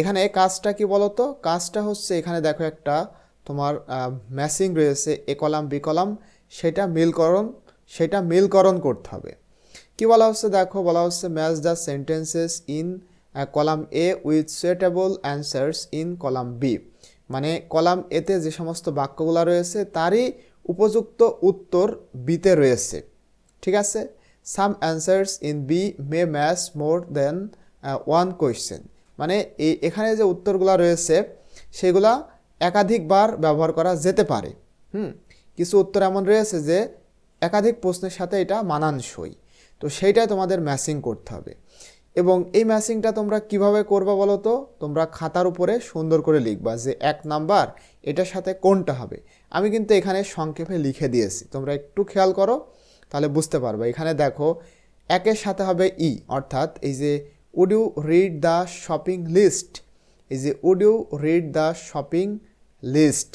এখানে কাজটা কি বলতো? কাজটা হচ্ছে এখানে দেখো একটা তোমার ম্যাসিং রয়েছে, এ কলাম, বি কলাম, সেটা মিলকরণ সেটা মিলকরণ করতে হবে। কি বলা হচ্ছে দেখো? বলা হচ্ছে match the sentences in column A with suitable answers in column B মানে কলাম এতে যে সমস্ত বাক্যগুলো রয়েছে, তারই উপযুক্ত উত্তর বিতে রয়েছে। ঠিক আছে? Some answers in B may match more than one question মানে এই এখানে যে উত্তরগুলো রয়েছে, সেগুলা একাধিকবার ব্যবহার করা যেতে পারে। হুম? কিছু উত্তর এমন রয়েছে যে, একাধিক প্রশ্নের সাথে এটা মানানসই। তো সেইটাই তোমাদের ম্যাচিং করতে হবে। এবং এই ম্যাচিংটা তোমরা কীভাবে করবা বলো তো? তোমরা খাতার উপরে সুন্দর করে লিখবা যে, এক নাম্বার, এটার সাথে কোনটা হবে? আমি কিন্তু এখানে সংক্ষেপে লিখে দিয়েছি। তোমরা একটু খেয়াল করো, তাহলে বুঝতে পারবে। এখানে দেখো, একের সাথে হবে ই, অর্থাৎ এই যে would you read the shopping list এই যে would you read the shopping list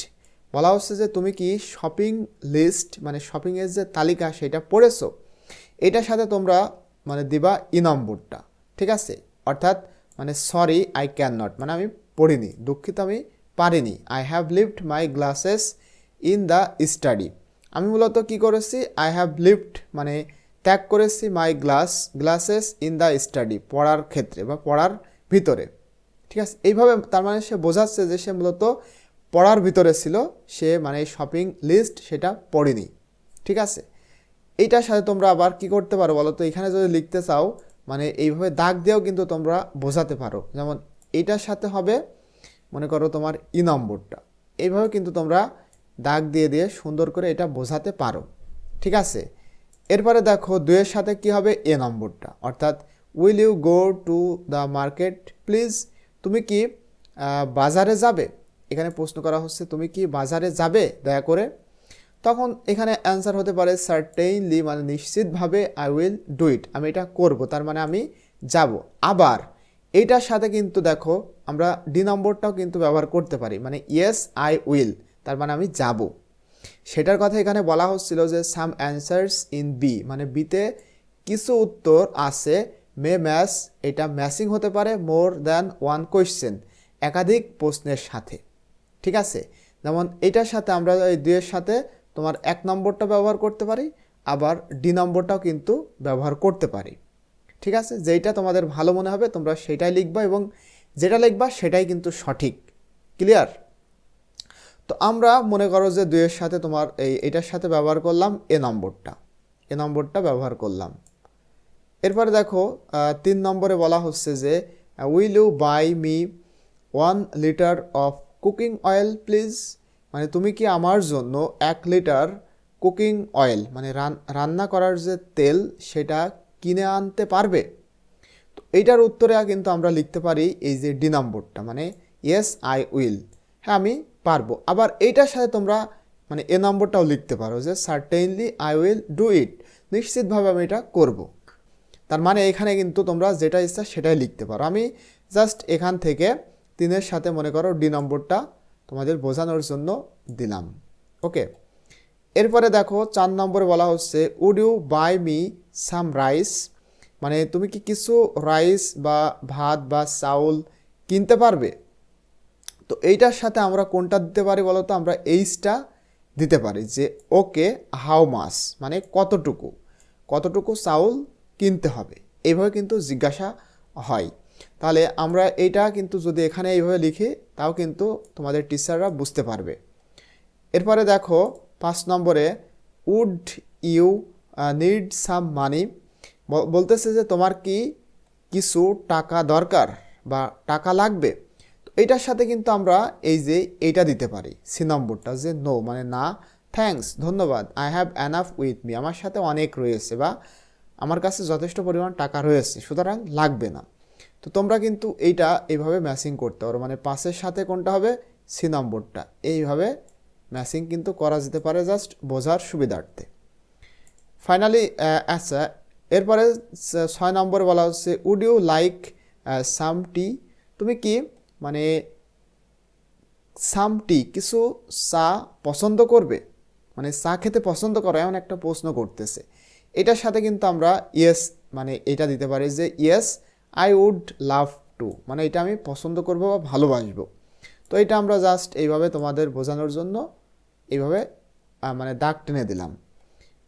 বলা হচ্ছে যে তুমি কি শপিং লিস্ট মানে শপিংয়ের যে তালিকা সেটা পড়েছো, এটার সাথে তোমরা মানে দিবা ই নম্বরটা, ঠিক আছে? অর্থাৎ মানে সরি আই ক্যান নট মানে আমি পড়িনি, দুঃখিত আমি পারিনি। I have lived my glasses in the study আমি মূলত কি করেছি? আই হ্যাভ লিভড মানে ত্যাগ করেছি my glass glasses in the study পড়ার ক্ষেত্রে বা পড়ার ভিতরে। ঠিক আছে? এইভাবে তার মানে সে বোঝাচ্ছে যে সে মূলত পড়ার ভিতরে ছিল, সে মানে শপিং লিস্ট সেটা পড়েনি। ঠিক আছে? এইটার সাথে তোমরা আবার কি করতে পারো বলো তো? এখানে যদি লিখতে চাও মানে এইভাবে দাগ দিয়েও কিন্তু তোমরা বোঝাতে পারো। যেমন এইটার সাথে হবে, মনে করো তোমার ই নম্বরটা। এইভাবে কিন্তু তোমরা দাগ দিয়ে দিয়ে সুন্দর করে এটা বোঝাতে পারো। ঠিক আছে? এরপরে দেখো দুয়ের সাথে কি হবে? এ নম্বরটা। অর্থাৎ will you go to the market please তুমি কি বাজারে যাবে? এখানে প্রশ্ন করা হচ্ছে, তুমি কি বাজারে যাবে? দয়া করে। তখন এখানে অ্যান্সার হতে পারে সার্টেইনলি মানে নিশ্চিতভাবে আই উইল ডু ইট আমি এটা করব, তার মানে আমি যাব। আবার এইটার সাথে কিন্তু দেখো, আমরা ডি নম্বরটাও কিন্তু ব্যবহার করতে পারি। মানে ইয়েস আই উইল তার মানে আমি যাব। সেটার কথা এখানে বলা হচ্ছিল যে সাম অ্যান্সার্স ইন বি মানে বিতে কিছু উত্তর আছে মে ম্যাচ এটা ম্যাচিং হতে পারে মোর দ্যান ওয়ান কোয়েশ্চেন একাধিক প্রশ্নের সাথে, ঠিক আছে? যেমন এটার সাথে আমরা এই দুইয়ের সাথে তোমার এক নম্বরটা ব্যবহার করতে পারি, আবার ডি নম্বরটাও কিন্তু ব্যবহার করতে পারি, ঠিক আছে? যেইটা তোমাদের ভালো মনে হবে তোমরা সেটাই লিখবা এবং যেটা লিখবা সেটাই কিন্তু সঠিক ক্লিয়ার তো আমরা মনে করো যে দুইয়ের সাথে তোমার এই এটার সাথে ব্যবহার করলাম এ নম্বরটা এ নম্বরটা ব্যবহার করলাম। এরপরে দেখো তিন নম্বরে বলা হচ্ছে যে will you buy me one litre of cooking oil please মানে তুমি কি আমার জন্য এক লিটার কুকিং অয়েল মানে রান- রান্না করার যে তেল, সেটা কিনে আনতে পারবে? তো এইটার উত্তরে কিন্তু আমরা লিখতে পারি এই যে ডি নম্বরটা মানে ইয়েস আই উইল হ্যাঁ আমি পারব। আবার এইটার সাথে তোমরা মানে এ নম্বরটাও লিখতে পারো যে certainly I will do it নিশ্চিতভাবে আমি এটা করব। তার মানে এখানে কিন্তু তোমরা যেটা ইচ্ছা সেটাই লিখতে পারো। আমি জাস্ট এখান থেকে তিনের সাথে মনে করো ডি নম্বরটা তোমাদের বোঝানোর জন্য দিলাম। ওকে এরপরে দেখো চার নম্বরে বলা হচ্ছে would you buy me some rice মানে তুমি কি কিছু রাইস বা ভাত বা চাউল কিনতে পারবে? তো এইটার সাথে আমরা কোনটা দিতে পারি বলো তো আমরা এইচটা দিতে পারি যে, ওকে, হাউ মাস? মানে কতটুকু? কতটুকু চাউল কিনতে হবে? এইভাবে কিন্তু জিজ্ঞাসা হয়। তাহলে আমরা এইটা কিন্তু যদি এখানে এইভাবে লিখি, তাও কিন্তু তোমাদের টিচাররা বুঝতে পারবে। এরপরে দেখো, পাঁচ নম্বরে, would you need some money? বলতেছে যে, তোমার কি কিছু টাকা দরকার বা টাকা লাগবে? তো এইটার সাথে কিন্তু আমরা এই যে এইটা দিতে পারি, সি নম্বরটা যে নো মানে না থ্যাঙ্কস ধন্যবাদ I have enough with me আমার সাথে অনেক রয়েছে বা আমার কাছে যথেষ্ট পরিমাণ টাকা রয়েছে, সুতরাং লাগবে না। তো তোমরা কিন্তু এইটা এইভাবে ম্যাচিং করতে পারো মানে পাঁচের সাথে কোনটা হবে? সি নম্বরটা। এইভাবে ম্যাচিং কিন্তু করা যেতে পারে জাস্ট বোঝার সুবিধার্থে। ফাইনালি আচ্ছা এরপরে ছয় নম্বরে বলা হচ্ছে would you like some tea তুমি কি মানে সামটি কিছু চা পছন্দ করবে মানে চা খেতে পছন্দ করো এমন একটা প্রশ্ন করতেছে। এটার সাথে কিন্তু আমরা ইয়েস মানে এটা দিতে পারি যে yes I would love to মানে এটা আমি পছন্দ করব বা ভালোবাসবো। তো এটা আমরা জাস্ট এইভাবে তোমাদের বোঝানোর জন্য এইভাবে মানে দাগ টেনে দিলাম।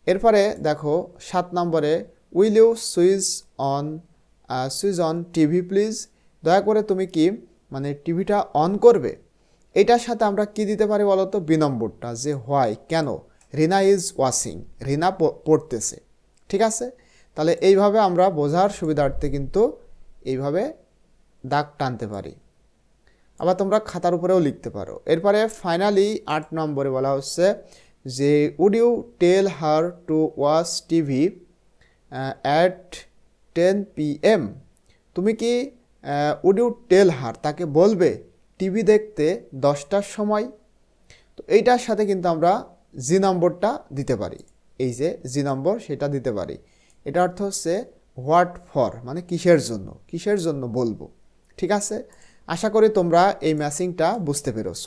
এরপরে দেখো, সাত নম্বরে will you switch on switch on TV please দয়া করে তুমি কি মানে টিভিটা অন করবে, এটার সাথে আমরা কি দিতে পারি বলো তো বি নম্বরটা যে হোয়াই কেন? রিনা ইজ ওয়াশিং রিনা পড়তেছে, ঠিক আছে? তাহলে এইভাবে আমরা বোঝার সুবিধার্থে কিন্তু এইভাবে দাগ টানতে পারি। আবার তোমরা খাতার উপরেও লিখতে পারো। এরপরে ফাইনালি আট নম্বরে বলা হচ্ছে যে would you tell her to watch TV at ten P M তুমি কি উড ইউ টেল হার তাকে বলবে, টিভি দেখতে দশটার সময়। তো এইটার সাথে কিন্তু আমরা জি নম্বরটা দিতে পারি। এই যে জি নম্বর, সেটা দিতে পারি। এটা অর্থ হচ্ছে হোয়াট ফর মানে কিসের জন্য কিসের জন্য বলব। ঠিক আছে? আশা করি তোমরা এই ম্যাচিংটা বুঝতে পেরেছ।